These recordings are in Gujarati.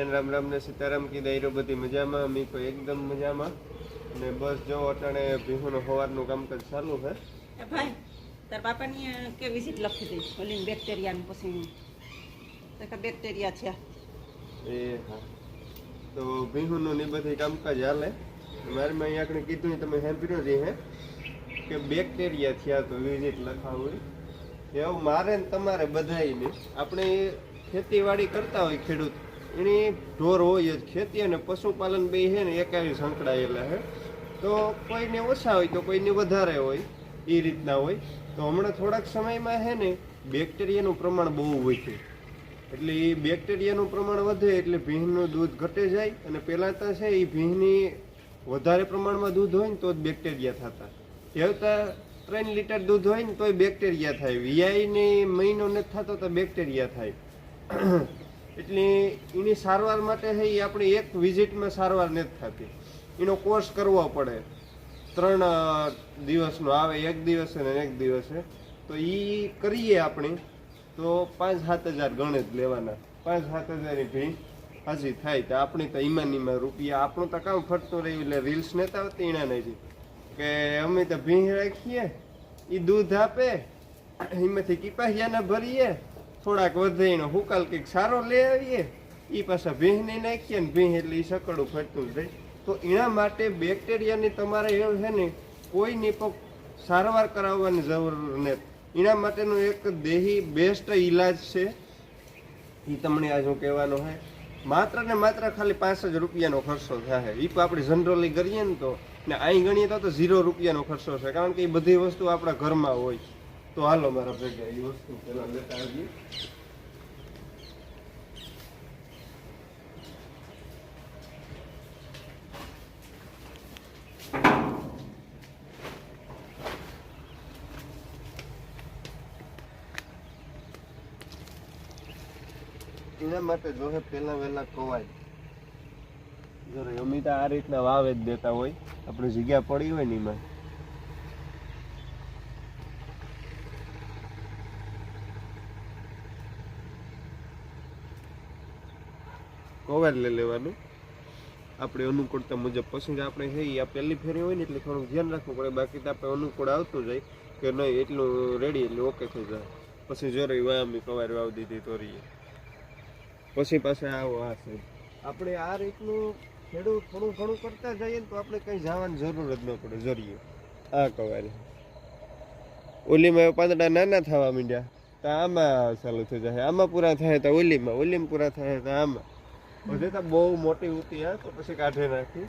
બધાને રામ રામ ને સીતારામ કી દાયરો બધી મજામાં. અમે કોઈ એકદમ મજામાં. અને બસ જો અટાણે ભીહુનું સવારનું કામકાજ ચાલુ છે એ ભાઈ તાર બાપાની કે વિઝિટ લખી દઈ ઓલી બેક્ટેરિયાનું પછી બેક્ટેરિયા છે એ હા. તો ભીહુનું ને બધી કામકાજ હાલે. મારે મેં અહીંયા આગળ કીધું તમે સાંભળ્યું જ હે કે બેક્ટેરિયા થયા તો વિઝિટ લખાવું એવું મારે ને તમારે બધાયને. આપણે ખેતીવાડી કરતા હોય ખેડૂત. એની ઢોર હોય જ ખેતી અને પશુપાલન બે છે ને એકાવી સંકળાયેલા છે. તો કોઈને ઓછા હોય, તો કોઈને વધારે હોય, એ રીતના હોય. તો હમણાં થોડાક સમયમાં છે ને બેક્ટેરિયાનું પ્રમાણ બહુ છે એટલે એ બેક્ટેરિયાનું પ્રમાણ વધે એટલે ભીંનું દૂધ ઘટે જાય અને પહેલાં તો છે એ ભીંની વધારે પ્રમાણમાં દૂધ હોય ને તો જ બેક્ટેરિયા થતા. જેવતા ત્રણ લીટર દૂધ હોય ને તોય બેક્ટેરિયા થાય. વીઆઈને મહિનો નથી થતો તો બેક્ટેરિયા થાય. એટલે એની સારવાર માટે છે એ આપણે એક વિઝિટમાં સારવાર નથી થતી. એનો કોર્સ કરવો પડે. ત્રણ દિવસનો આવે, એક દિવસે ને એક દિવસે. તો એ કરીએ આપણે. તો પાંચ, સાત હજાર ગણે જ લેવાના. પાંચ, સાત હજારની ભી હાજી થાય. તો આપણી તો ઈમાન ઈમાન રૂપિયા. આપણું તો કામ ફરતું રહ્યું એટલે રીલ્સ નહોતા આવતી, એના નહીં કે અમે તો ભીંહ રાખીએ એ દૂધ આપે, એમાંથી કીપાહિયાના ભરીએ થોડાક વધે એનો હુકાલ કંઈક સારો લઈ આવીએ એ પાછા ભીંહને નાખીએ ને ભીં એટલે એ સકડું ફરતું જ તો એના માટે બેક્ટેરિયાની તમારે એવું છે ને, કોઈની પણ સારવાર કરાવવાની જરૂર નથી. એના માટેનો એક દેહી બેસ્ટ ઈલાજ છે. એ તમને આજ હું કહેવાનો છે. માત્ર ને માત્ર ખાલી પાંચ જ રૂપિયાનો ખર્ચો થાય. એ પણ આપણે જનરલી કરીએ ને તો. ને અહીં ગણીએ તો ઝીરો રૂપિયાનો ખર્ચો છે કારણ કે એ બધી વસ્તુ આપણા ઘરમાં હોય. તો હાલો મારા ભેગા એ વસ્તુ પેલા લેતા આવીએ. એના માટે જોહે પહેલા વહેલા કવાય જો અમિતા આ રીતના વાવે જ દેતા હોય, આપણે જગ્યા પડી હોય ને એમાં. કવાય લઈ લેવાનું. આપણે અનુકૂળતા મુજબ. પછી જ આપણે છે આ પહેલી ફેરી હોય ને એટલે થોડુંક ધ્યાન રાખવું પડે. બાકી તો આપણે અનુકૂળ આવતું જાય કે નહીં, એટલું રેડી એટલે ઓકે થઈ જાય. પછી જો રહી વાય અમે કવાર વાવ દીધી તો રહીએ. પછી પાછા આવો આ છે આપણે આ રીતનું ખેડૂત થોડું ઘણું કરતા જઈએ ને તો આપણે કંઈ જવાની જરૂર જ ન પડે. જરીએ આ કવારે. ઓલીમાં પાંદડા નાના થવા માંડ્યા. તો આમાં ચાલુ થઈ જાય. આમાં પૂરા થાય તો ઓલીમાં. ઓલીમાં પૂરા થાય તો આમાં. બધે તો બહુ મોટી ઉતી હા તો પછી કાઢે નાખી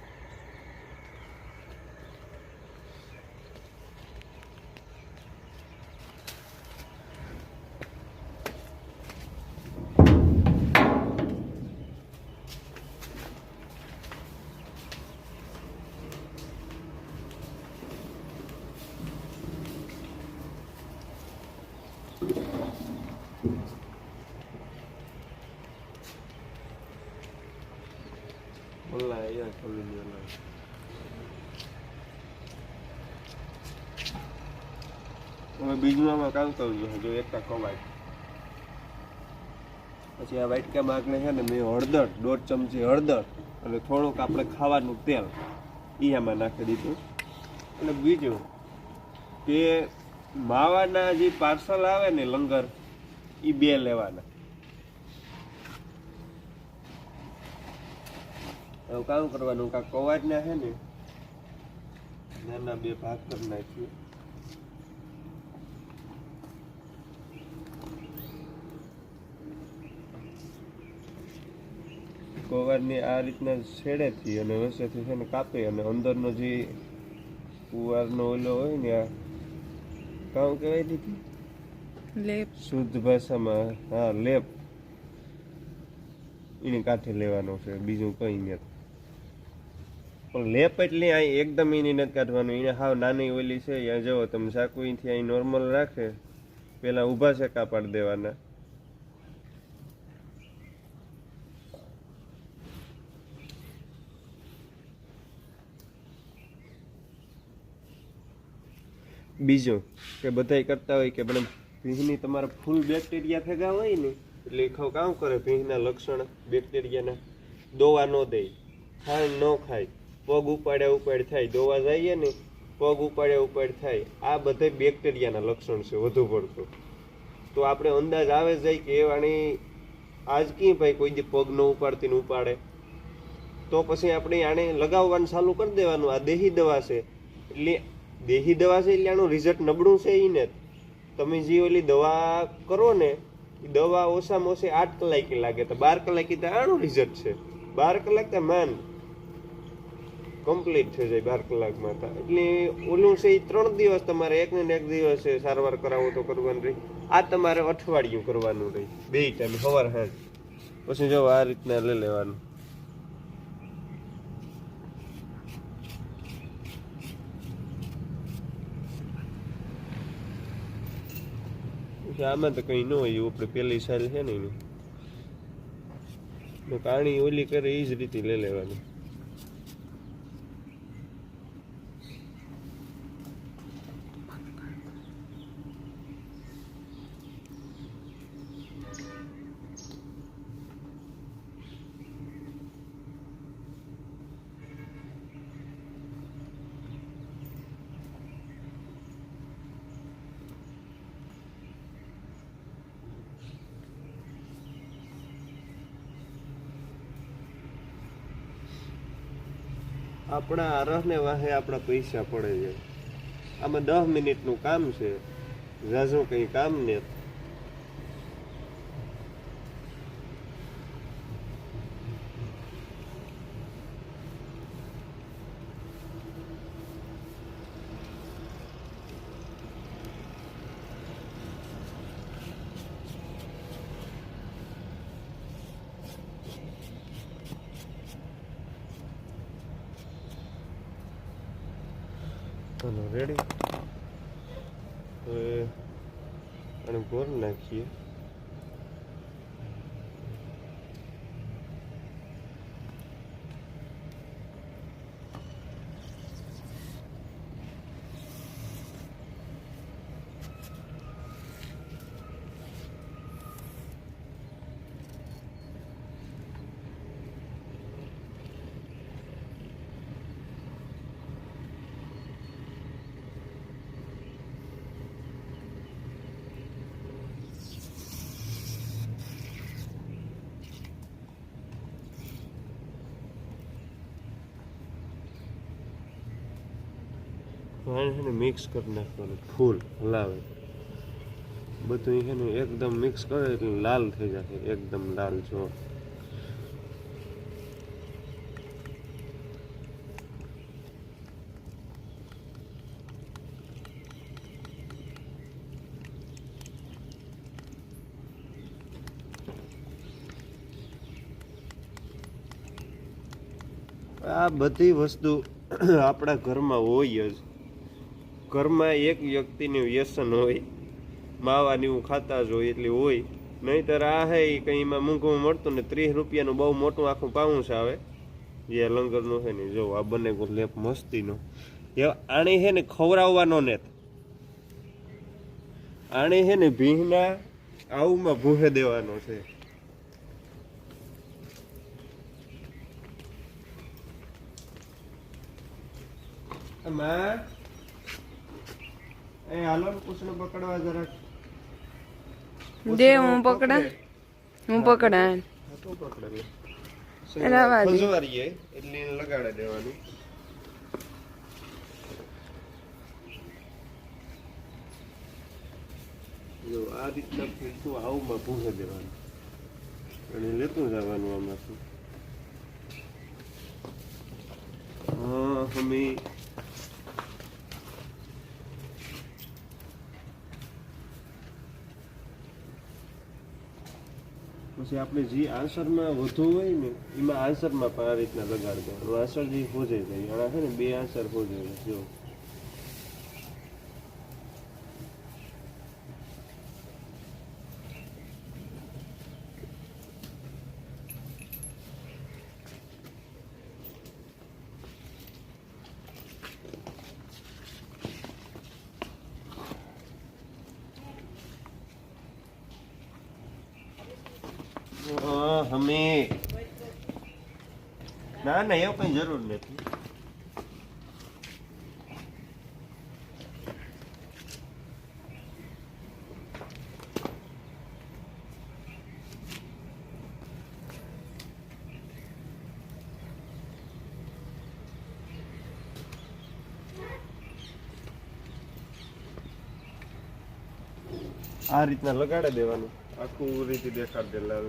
ઓલા અહીંયા ખોલી દે ઓલા હવે બીજું આમાં કામ કરવું જો એકતા કવાય પછી આ વાટકામાં આગળ છે ને મેં હળદર, દોઢ ચમચી હળદર અને થોડુંક આપણે ખાવાનું તેલ એ આમાં નાખી દીધું. અને બીજું કે માવાના જે પાર્સલ આવે ને લંગર એ બે લેવાના. કામ કરવાનું કાં કવાજના છે ને, નાના બે ભાગ કરી નાખીએ. કવારની આ રીતના છેડેથી અને વચ્ચેથી છે ને કાપે અને અંદરનો જે કુંવારનો ઓલો હોય ને આ કામ કહેવાય દીધી લેપ. શુદ્ધ ભાષામાં હા લેપ. એને કાંઠે લેવાનો છે બીજું કંઈ નથી પણ લેપ એટલે અહીં એકદમ એની નથી કાઢવાનું. એને હાવ નાની ઓલી છે અહીંયા જુઓ તમે ચાકુ અહીંથી અહીં નોર્મલ રાખે પહેલાં ઊભા છે કાપાડ દેવાના. બીજું, કે બધાય કરતા હોય કે પણ ભીંગની તમારા ફૂલ બેક્ટેરિયા ભેગા હોય ને, એટલે ખાવ કામ કરે ભીંગના લક્ષણ બેક્ટેરિયાના દોવા ન દે, ખાંડ ન ખાય, પગ ઉપાડ્યા ઉપાડ થાય, દોવા જઈએ ને, પગ ઉપાડ્યા ઉપાડ થાય, આ બધા બેક્ટેરિયાના લક્ષણ છે, વધુ પડતું. તો આપણે અંદાજ આવે જાય કે એ વાણી આજ કી ભાઈ કોઈ જે પગ ન ઉપાડતી ને ઉપાડે. તો પછી આપણે આને લગાવવાનું ચાલુ કરી દેવાનું, આ દેહી દવા છે. એટલે દેહી દવા છે એટલે આનું રિઝલ્ટ નબળું છે એને તમે જે ઓલી દવા કરો ને એ દવા ઓછામાં ઓછી આઠ કલાકે લાગે. તો બાર કલાકે તો આનું રિઝલ્ટ છે. બાર કલાક તો માન કમ્પ્લીટ થઈ જાય બાર કલાકમાં તો. એટલે ઓલું છે એ ત્રણ દિવસ તમારે એક ને એક દિવસ સારવાર કરાવો તો કરવાનું રહી. આ તમારે અઠવાડિયું કરવાનું રહી. બે ટાઈમ સવાર, સાંજ. પછી જો આ રીતના લઈ લેવાનું. આમાં તો કંઈ ન હોય, એવું આપણે પહેલી સારી છે ને એની. પાણી ઓલી કરે એ જ રીતે લઈ લેવાની. આપણા આરસને વાહે આપણા પૈસા પડે છે. આમાં દસ મિનિટનું કામ છે. ઝાઝું કંઈ કામ ને ચાલો રેડી હવે આને ગોળ નાખીએ આને છે ને મિક્સ કરી નાખવાનું, ફૂલ હલાવે બધું છે ને એકદમ મિક્સ કરે એટલે લાલ થઈ જશે, એકદમ લાલ, જો. આ બધી વસ્તુ આપણા ઘરમાં હોય જ. ઘરમાં એક વ્યક્તિનું વ્યસન હોય, માવાની એવું ખાતા જ હોય એટલે હોય. નહીંતર આ હે કંઈ એમાં મૂંઘું મળતું ને ત્રીસ રૂપિયાનું બહુ મોટું આખું પાઉન્સ આવે. જે લંગરનું છે ને, જો આ બને લેપ મસ્તીનો. એ આણે છે ને ખવડાવવાનો ને આણે છે ને ભીંહના આવુંમાં ભૂહે દેવાનો છે. માં એ હાલો ને પકડવા જરાક. દે હું પકડા. હું પકડા. તો પકડે લે. રવા દે. ખંજવારીએ એટલે એને દેવાનું. જો આ રીતના ફીરતું આવુંમાં પૂછે દેવાનું. અને લેતું જવાનું આમાંથી હા હમી પછી આપણે જે આન્સરમાં વધુ હોય ને, એમાં આન્સરમાં પણ આ રીતના લગાડ દેવાનું આન્સર જે હોજે જાય એના છે ને બે આન્સર હોજે જો. હમે. ના ના એવું કઈ જરૂર નથી. આ રીતના લગાડી દેવાનું. આખું રીતે દેખાડ દેલા